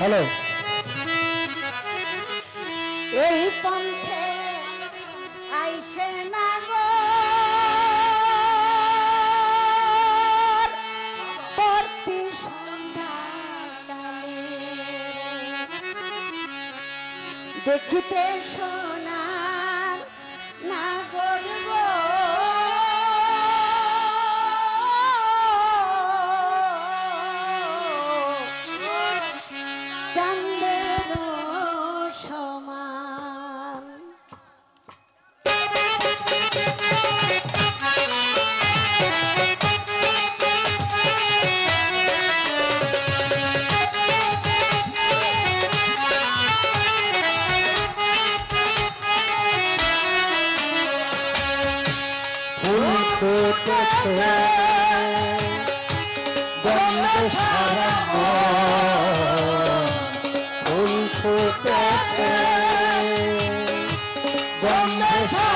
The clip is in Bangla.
হ্যালো। এই পন্থে আইসে না গো। পড়তি দেখিতে সব ফুটেছে গন্ধে সারা ফুল ফুটেছে গন্ধে সারা